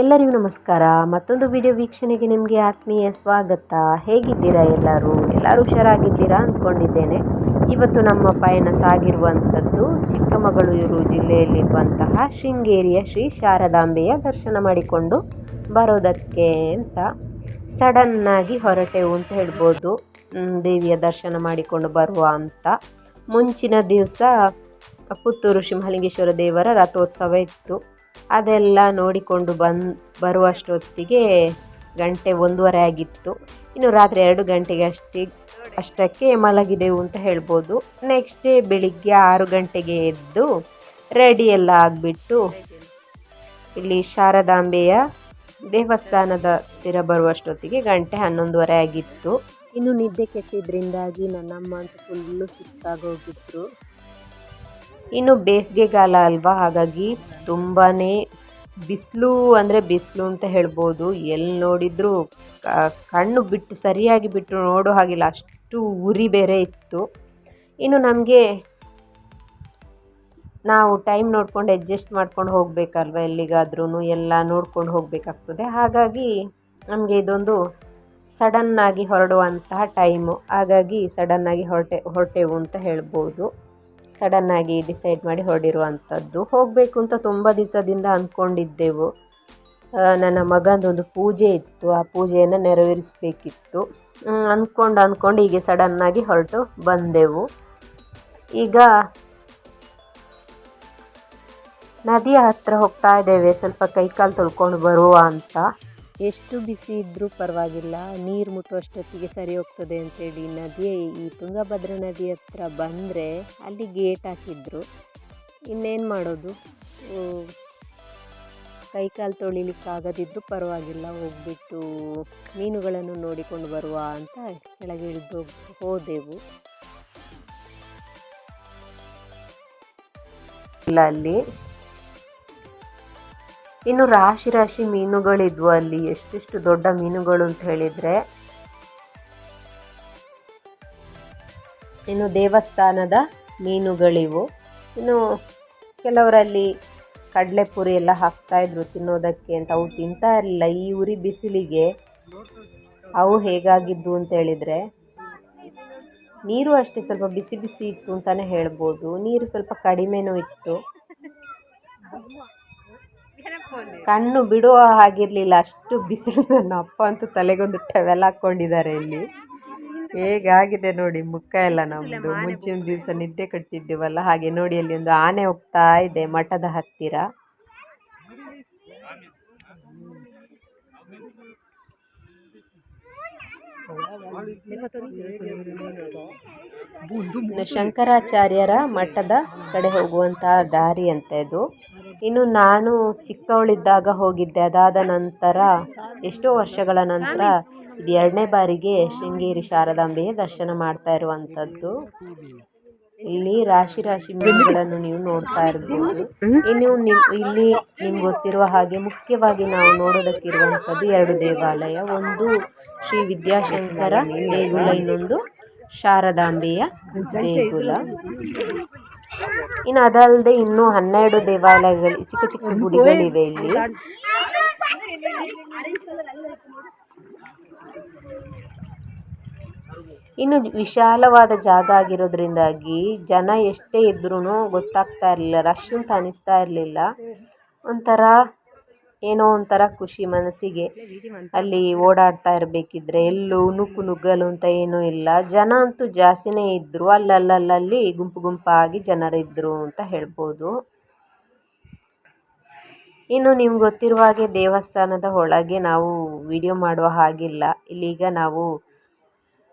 ಎಲ್ಲರಿಗೂ ನಮಸ್ಕಾರ. ಮತ್ತೊಂದು ವಿಡಿಯೋ ವೀಕ್ಷಣೆಗೆ ನಿಮಗೆ ಆತ್ಮೀಯ ಸ್ವಾಗತ. ಹೇಗಿದ್ದೀರಾ ಎಲ್ಲರೂ? ಎಲ್ಲರೂ ಹುಷಾರಾಗಿದ್ದೀರಾ ಅಂದ್ಕೊಂಡಿದ್ದೇನೆ. ಇವತ್ತು ನಮ್ಮ ಪಯಣ ಸಾಗಿರುವಂಥದ್ದು ಚಿಕ್ಕಮಗಳೂರು ಜಿಲ್ಲೆಯಲ್ಲಿರುವಂತಹ ಶೃಂಗೇರಿಯ ಶ್ರೀ ಶಾರದಾಂಬೆಯ ದರ್ಶನ ಮಾಡಿಕೊಂಡು ಬರೋದಕ್ಕೆ ಅಂತ ಸಡನ್ನಾಗಿ ಹೊರಟೆವು ಅಂತ ಹೇಳ್ಬೋದು. ದೇವಿಯ ದರ್ಶನ ಮಾಡಿಕೊಂಡು ಬರುವ ಅಂತ. ಮುಂಚಿನ ದಿವಸ ಪುತ್ತೂರು ಸಿಂಹಲಿಂಗೇಶ್ವರ ದೇವರ ರಥೋತ್ಸವ ಇತ್ತು. ಅದೆಲ್ಲ ನೋಡಿಕೊಂಡು ಬಂದು, ಬರುವಷ್ಟೊತ್ತಿಗೆ ಗಂಟೆ ಒಂದೂವರೆ ಆಗಿತ್ತು. ಇನ್ನು ರಾತ್ರಿ ಎರಡು ಗಂಟೆಗೆ ಅಷ್ಟೇ, ಅಷ್ಟಕ್ಕೆ ಮಲಗಿದೆವು ಅಂತ ಹೇಳ್ಬೋದು. ನೆಕ್ಸ್ಟ್ ಡೇ ಬೆಳಿಗ್ಗೆ ಆರು ಗಂಟೆಗೆ ಎದ್ದು ರೆಡಿ ಎಲ್ಲ ಆಗಿಬಿಟ್ಟು ಇಲ್ಲಿ ಶಾರದಾಂಬೆಯ ದೇವಸ್ಥಾನದ ಹತ್ತಿರ ಬರುವಷ್ಟೊತ್ತಿಗೆ ಗಂಟೆ ಹನ್ನೊಂದುವರೆ ಆಗಿತ್ತು. ಇನ್ನು ನಿದ್ದೆ ಕೆಟ್ಟಿದ್ರಿಂದಾಗಿ ನನ್ನಮ್ಮ ಅಂತೂ ಫುಲ್ಲು ಸುಸ್ತಾಗೋಗಿದ್ರು. ಇನ್ನು ಬೇಸಿಗೆಗಾಲ ಅಲ್ವಾ, ಹಾಗಾಗಿ ತುಂಬಾ ಬಿಸಿಲು ಅಂದರೆ ಬಿಸಿಲು ಅಂತ ಹೇಳ್ಬೋದು. ಎಲ್ಲಿ ನೋಡಿದರೂ ಕಣ್ಣು ಬಿಟ್ಟು ಸರಿಯಾಗಿ ಬಿಟ್ಟು ನೋಡೋ ಹಾಗಿಲ್ಲ. ಅಷ್ಟು ಉರಿ ಬೇರೆ ಇತ್ತು. ಇನ್ನು ನಮಗೆ ನಾವು ಟೈಮ್ ನೋಡ್ಕೊಂಡು ಅಡ್ಜಸ್ಟ್ ಮಾಡ್ಕೊಂಡು ಹೋಗಬೇಕಲ್ವ ಎಲ್ಲಿಗಾದ್ರೂ ಎಲ್ಲ ನೋಡ್ಕೊಂಡು ಹೋಗಬೇಕಾಗ್ತದೆ. ಹಾಗಾಗಿ ನಮಗೆ ಇದೊಂದು ಸಡನ್ನಾಗಿ ಹೊರಡುವಂತಹ ಟೈಮು. ಹಾಗಾಗಿ ಸಡನ್ನಾಗಿ ಹೊರಟೆ, ಹೊರಟೆವು ಅಂತ ಹೇಳ್ಬೋದು. ಸಡನ್ನಾಗಿ ಡಿಸೈಡ್ ಮಾಡಿ ಹೊರಡಿರುವಂಥದ್ದು. ಹೋಗಬೇಕು ಅಂತ ತುಂಬ ದಿವಸದಿಂದ ಅಂದ್ಕೊಂಡಿದ್ದೆವು. ನನ್ನ ಮಗಂದೊಂದು ಪೂಜೆ ಇತ್ತು. ಆ ಪೂಜೆಯನ್ನು ನೆರವೇರಿಸಬೇಕಿತ್ತು. ಅಂದ್ಕೊಂಡು ಅಂದ್ಕೊಂಡು ಹೀಗೆ ಸಡನ್ನಾಗಿ ಹೊರಟು ಬಂದೆವು. ಈಗ ನದಿಯ ಹತ್ತಿರ ಹೋಗ್ತಾ ಇದ್ದೇವೆ. ಸ್ವಲ್ಪ ಕೈಕಾಲು ತೊಳ್ಕೊಂಡು ಬರುವ ಅಂತ. ಎಷ್ಟು ಬಿಸಿ ಇದ್ದರೂ ಪರವಾಗಿಲ್ಲ. ನೀರು ಮುಟ್ಟುವಷ್ಟೊತ್ತಿಗೆ ಸರಿ ಹೋಗ್ತದೆ ಅಂತೇಳಿ ನದಿ ಈ ತುಂಗಭದ್ರಾ ನದಿ ಹತ್ರ ಬಂದರೆ ಅಲ್ಲಿ ಗೇಟ್ ಹಾಕಿದ್ರು. ಇನ್ನೇನು ಮಾಡೋದು? ಕೈ ಕಾಲು ತೊಳಿಲಿಕ್ಕಾಗದಿದ್ದು ಪರವಾಗಿಲ್ಲ, ಹೋಗ್ಬಿಟ್ಟು ಮೀನುಗಳನ್ನು ನೋಡಿಕೊಂಡು ಬರುವ ಅಂತ ಕೆಳಗೆ ಇಳಿದು ಹೋದೆವು. ಅಲ್ಲಿ. ಇನ್ನು ರಾಶಿ ರಾಶಿ ಮೀನುಗಳಿದ್ವು ಅಲ್ಲಿ. ಎಷ್ಟೆಷ್ಟು ದೊಡ್ಡ ಮೀನುಗಳು ಅಂತ ಹೇಳಿದರೆ. ಇನ್ನು ದೇವಸ್ಥಾನದ ಮೀನುಗಳಿವು. ಇನ್ನು ಕೆಲವರಲ್ಲಿ ಕಡಲೆಪುರಿ ಎಲ್ಲ ಹಾಕ್ತಾ ಇದ್ರು ತಿನ್ನೋದಕ್ಕೆ ಅಂತ. ಅವು ತಿಂತಾ ಇರಲಿಲ್ಲ. ಈ ಉರಿ ಬಿಸಿಲಿಗೆ ಅವು ಹೇಗಾಗಿದ್ದು ಅಂತ ಹೇಳಿದರೆ, ನೀರು ಅಷ್ಟೇ ಸ್ವಲ್ಪ ಬಿಸಿ ಬಿಸಿ ಇತ್ತು ಅಂತಲೇ ಹೇಳ್ಬೋದು. ನೀರು ಸ್ವಲ್ಪ ಕಡಿಮೆನೂ ಇತ್ತು. ಕಣ್ಣು ಬಿಡುವ ಹಾಗಿರಲಿಲ್ಲ, ಅಷ್ಟು ಬಿಸಿಲು ನನ್ನ ಅಪ್ಪ ಅಂತೂ ತಲೆಗೊಂದು ಟವೆಲ್ ಹಾಕೊಂಡಿದ್ದಾರೆ ಇಲ್ಲಿ. ಹೇಗಾಗಿದೆ ನೋಡಿ ಮುಖ ಎಲ್ಲ ನಮ್ಮದು ಮುಂಚಿನ ದಿವಸ ನಿದ್ದೆ ಕಟ್ಟಿದ್ದೀವಲ್ಲ, ಹಾಗೆ ನೋಡಿ ಅಲ್ಲಿ ಒಂದು ಆನೆ ಹೋಗ್ತಾ ಇದೆ ಮಠದ ಹತ್ತಿರ. ಶಂಕರಾಚಾರ್ಯರ ಮಠದ ಕಡೆ ಹೋಗುವಂತಹ ದಾರಿ ಅಂತ ಇದು. ಇನ್ನು ನಾನು ಚಿಕ್ಕವಳಿದ್ದಾಗ ಹೋಗಿದ್ದೆ. ಅದಾದ ನಂತರ ಎಷ್ಟೋ ವರ್ಷಗಳ ನಂತರ ಇದು ಎರಡನೇ ಬಾರಿಗೆ ಶೃಂಗೇರಿ ಶಾರದಾಂಬೆಯ ದರ್ಶನ ಮಾಡ್ತಾ ಇರುವಂಥದ್ದು. ಇಲ್ಲಿ ರಾಶಿ ರಾಶಿ ಮೀನುಗಳನ್ನು ನೀವು ನೋಡ್ತಾ ಇರಬಹುದು ಇನ್ನು ಇಲ್ಲಿ ನಿಮ್ಗೆ ಗೊತ್ತಿರುವ ಹಾಗೆ ಮುಖ್ಯವಾಗಿ ನಾವು ನೋಡೋದಕ್ಕಿರುವಂಥದ್ದು ಎರಡು ದೇವಾಲಯ. ಒಂದು ಶ್ರೀ ವಿದ್ಯಾಶಂಕರ ದೇಗುಲ, ಇನ್ನೊಂದು ಶಾರದಾಂಬೆಯ ದೇಗುಲ. ಇನ್ನು ಅದಲ್ಲದೆ ಇನ್ನೂ ಹನ್ನೆರಡು ದೇವಾಲಯಗಳು, ಚಿಕ್ಕ ಚಿಕ್ಕ ಗುಡಿಗಳಿವೆ ಇಲ್ಲಿ. ಇನ್ನು ವಿಶಾಲವಾದ ಜಾಗ ಆಗಿರೋದ್ರಿಂದಾಗಿ ಜನ ಎಷ್ಟೇ ಇದ್ರೂ ಗೊತ್ತಾಗ್ತಾ ಇರಲಿಲ್ಲ ರಶ್ ಅಂತ ಅನಿಸ್ತಾ ಇರಲಿಲ್ಲ. ಒಂಥರ ಏನೋ ಒಂಥರ ಖುಷಿ ಮನಸ್ಸಿಗೆ ಅಲ್ಲಿ ಓಡಾಡ್ತಾ ಇರಬೇಕಿದ್ರೆ ಎಲ್ಲೂ ನುಗ್ಗು ನುಗ್ಗಲು ಅಂತ ಏನೂ ಇಲ್ಲ. ಜನ ಅಂತೂ ಜಾಸ್ತಿನೇ ಇದ್ದರು ಅಲ್ಲಲ್ಲಲ್ಲಿ ಗುಂಪು ಗುಂಪಾಗಿ ಜನರಿದ್ದರು ಅಂತ ಹೇಳ್ಬೋದು. ಇನ್ನು ನಿಮ್ಗೆ ಗೊತ್ತಿರುವ ಹಾಗೆ ದೇವಸ್ಥಾನದ ಒಳಗೆ ನಾವು ವಿಡಿಯೋ ಮಾಡುವ ಹಾಗಿಲ್ಲ. ಇಲ್ಲೀಗ ನಾವು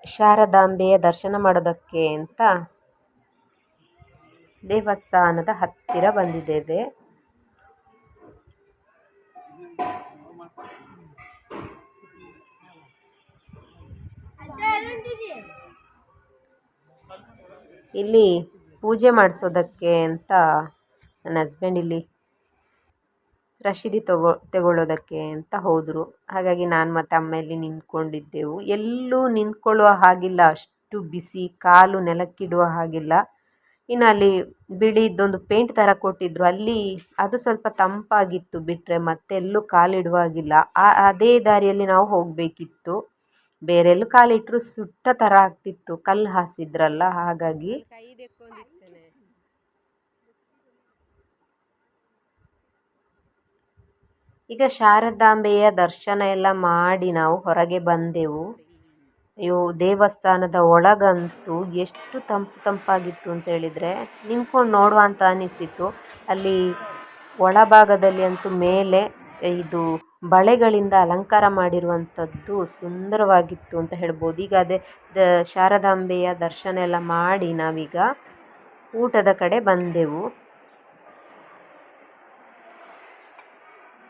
ಶಾರದಾಂಬೆಯ ದರ್ಶನ ಮಾಡೋದಕ್ಕೆ ಅಂತ ದೇವಸ್ಥಾನದ ಹತ್ತಿರ ಬಂದಿದ್ದೇವೆ. ಇಲ್ಲಿ ಪೂಜೆ ಮಾಡಿಸೋದಕ್ಕೆ ಅಂತ ನನ್ನ ಹಸ್ಬೆಂಡ್ ಇಲ್ಲಿ ರಶೀದಿ ತಗೋ ತಗೊಳ್ಳೋದಕ್ಕೆ ಅಂತ ಹೋದರು. ಹಾಗಾಗಿ ನಾನು ಮತ್ತು ಅಮ್ಮ ಇಲ್ಲಿ ನಿಂತ್ಕೊಂಡಿದ್ದೆವು. ಎಲ್ಲೂ ನಿಂತ್ಕೊಳ್ಳುವ ಹಾಗಿಲ್ಲ. ಅಷ್ಟು ಬಿಸಿ, ಕಾಲು ನೆಲಕ್ಕಿಡುವ ಹಾಗಿಲ್ಲ. ಇನ್ನು ಅಲ್ಲಿ ಬಿಳಿದೊಂದು ಪೇಂಟ್ ಥರ ಕೊಟ್ಟಿದ್ರು. ಅಲ್ಲಿ ಅದು ಸ್ವಲ್ಪ ತಂಪಾಗಿತ್ತು ಬಿಟ್ಟರೆ ಮತ್ತೆಲ್ಲೂ ಕಾಲಿಡುವಾಗಿಲ್ಲ ಆ, ಅದೇ ದಾರಿಯಲ್ಲಿ ನಾವು ಹೋಗಬೇಕಿತ್ತು. ಬೇರೆಲ್ಲೂ ಕಾಲಿಟ್ಟರು ಸುಟ್ಟ ಥರ ಆಗ್ತಿತ್ತು. ಕಲ್ಲು ಹಾಸಿದ್ರಲ್ಲ, ಹಾಗಾಗಿ ಈಗ ಶಾರದಾಂಬೆಯ ದರ್ಶನ ಎಲ್ಲ ಮಾಡಿ ನಾವು ಹೊರಗೆ ಬಂದೆವು. ಅಯ್ಯೋ, ದೇವಸ್ಥಾನದ ಒಳಗಂತೂ ಎಷ್ಟು ತಂಪು ತಂಪಾಗಿತ್ತು ಅಂತ ಹೇಳಿದರೆ, ನಿಂತ್ಕೊಂಡು ನೋಡುವ ಅಂತ ಅನಿಸಿತು ಅಲ್ಲಿ ಒಳಭಾಗದಲ್ಲಿ ಅಂತೂ ಮೇಲೆ ಇದು ಬಳೆಗಳಿಂದ ಅಲಂಕಾರ ಮಾಡಿರುವಂಥದ್ದು ಸುಂದರವಾಗಿತ್ತು ಅಂತ ಹೇಳ್ಬೋದು. ಈಗ ಅದೇ ದ ಶಾರದಾಂಬೆಯ ದರ್ಶನ ಎಲ್ಲ ಮಾಡಿ ನಾವೀಗ ಊಟದ ಕಡೆ ಬಂದೆವು.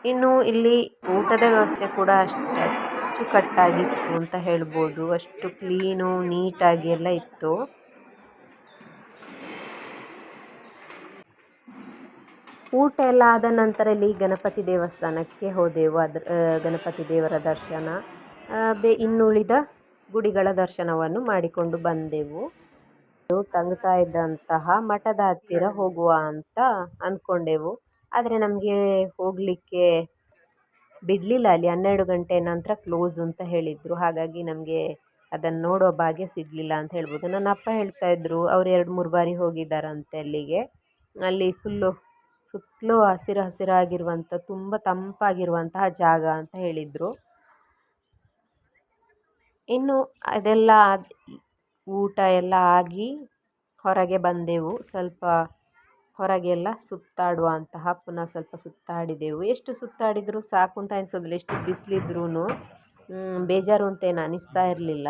ಇನ್ನು ಇಲ್ಲಿ ಊಟದ ವ್ಯವಸ್ಥೆ ಕೂಡ ಅಷ್ಟು ಅಚ್ಚುಕಟ್ಟಾಗಿತ್ತು ಅಂತ ಹೇಳ್ಬೋದು. ಅಷ್ಟು ಕ್ಲೀನು ನೀಟಾಗಿ ಎಲ್ಲ ಇತ್ತು. ಊಟ ಎಲ್ಲ ಆದ ನಂತರ ಇಲ್ಲಿ ಗಣಪತಿ ದೇವಸ್ಥಾನಕ್ಕೆ ಹೋದೆವು. ಅದ್ರ ಗಣಪತಿ ದೇವರ ದರ್ಶನ. ಬೆ, ಇನ್ನುಳಿದ ಗುಡಿಗಳ ದರ್ಶನವನ್ನು ಮಾಡಿಕೊಂಡು ಬಂದೆವು. ತಂಗ್ತಾ ಇದ್ದಂತಹ ಮಠದ ಹತ್ತಿರ ಹೋಗುವ ಅಂತ ಅಂದ್ಕೊಂಡೆವು ಆದರೆ ನಮಗೆ ಹೋಗಲಿಕ್ಕೆ ಬಿಡಲಿಲ್ಲ ಅಲ್ಲಿ ಹನ್ನೆರಡು ಗಂಟೆ ನಂತರ ಕ್ಲೋಸ್ ಅಂತ ಹೇಳಿದರು. ಹಾಗಾಗಿ ನಮಗೆ ಅದನ್ನು ನೋಡೋ ಭಾಗ್ಯ ಸಿಗಲಿಲ್ಲ ಅಂತ ಹೇಳ್ಬೋದು. ನನ್ನ ಅಪ್ಪ ಹೇಳ್ತಾ ಇದ್ದರು ಅವ್ರು ಎರಡು ಮೂರು ಬಾರಿ ಹೋಗಿದ್ದಾರಂತೆ ಅಲ್ಲಿಗೆ. ಅಲ್ಲಿ ಫುಲ್ಲು ಸುತ್ತಲೂ ಹಸಿರು ಹಸಿರಾಗಿರುವಂಥ ತುಂಬ ತಂಪಾಗಿರುವಂತಹ ಜಾಗ ಅಂತ ಹೇಳಿದರು. ಇನ್ನು ಅದೆಲ್ಲ, ಊಟ ಎಲ್ಲ ಆಗಿ ಹೊರಗೆ ಬಂದೆವು. ಸ್ವಲ್ಪ ಹೊರಗೆಲ್ಲ ಸುತ್ತಾಡುವ ಅಂತಹ ಪುನಃ ಸ್ವಲ್ಪ ಸುತ್ತಾಡಿದೆವು. ಎಷ್ಟು ಸುತ್ತಾಡಿದರೂ ಸಾಕು ಅಂತ ಅನಿಸೋದಿಲ್ಲ. ಎಷ್ಟು ಬಿಸಿಲಿದ್ರೂ ಬೇಜಾರು ಅಂತೇನು ಅನಿಸ್ತಾ ಇರಲಿಲ್ಲ.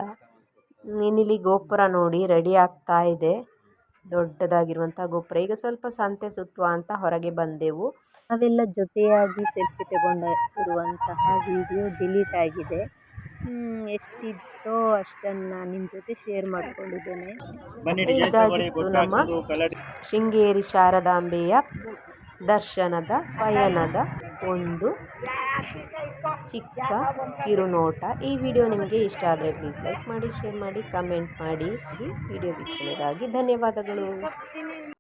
ಇನ್ನಿಲ್ಲಿ ಗೋಪುರ ನೋಡಿ ರೆಡಿ ಆಗ್ತಾ ಇದೆ. ದೊಡ್ಡದಾಗಿರುವಂಥ ಗೋಪುರ. ಈಗ ಸ್ವಲ್ಪ ಸಂತೆ ಸುತ್ತುವ ಅಂತ ಹೊರಗೆ ಬಂದೆವು. ನಾವೆಲ್ಲ ಜೊತೆಯಾಗಿ ಸೆಲ್ಫಿ ತಗೊಂಡ ಇರುವಂತಹ ವಿಡಿಯೋ ಡಿಲೀಟ್ ಆಗಿದೆ. ಎಷ್ಟಿತ್ತೋ ಅಷ್ಟನ್ನು ನಿಮ್ಮ ಜೊತೆ ಶೇರ್ ಮಾಡಿಕೊಂಡಿದ್ದೇನೆ. ಇದಾಗಿತ್ತು ನಮ್ಮ ಶೃಂಗೇರಿ ಶಾರದಾಂಬೆಯ ದರ್ಶನದ ಪಯಣದ ಒಂದು ಚಿಕ್ಕ ಕಿರುನೋಟ. ಈ ವಿಡಿಯೋ ನಿಮಗೆ ಇಷ್ಟ ಆದರೆ ಪ್ಲೀಸ್ ಲೈಕ್ ಮಾಡಿ ಶೇರ್ ಮಾಡಿ ಕಮೆಂಟ್ ಮಾಡಿ. ವಿಡಿಯೋ ವೀಕ್ಷಣೆಗಾಗಿ ಧನ್ಯವಾದಗಳು.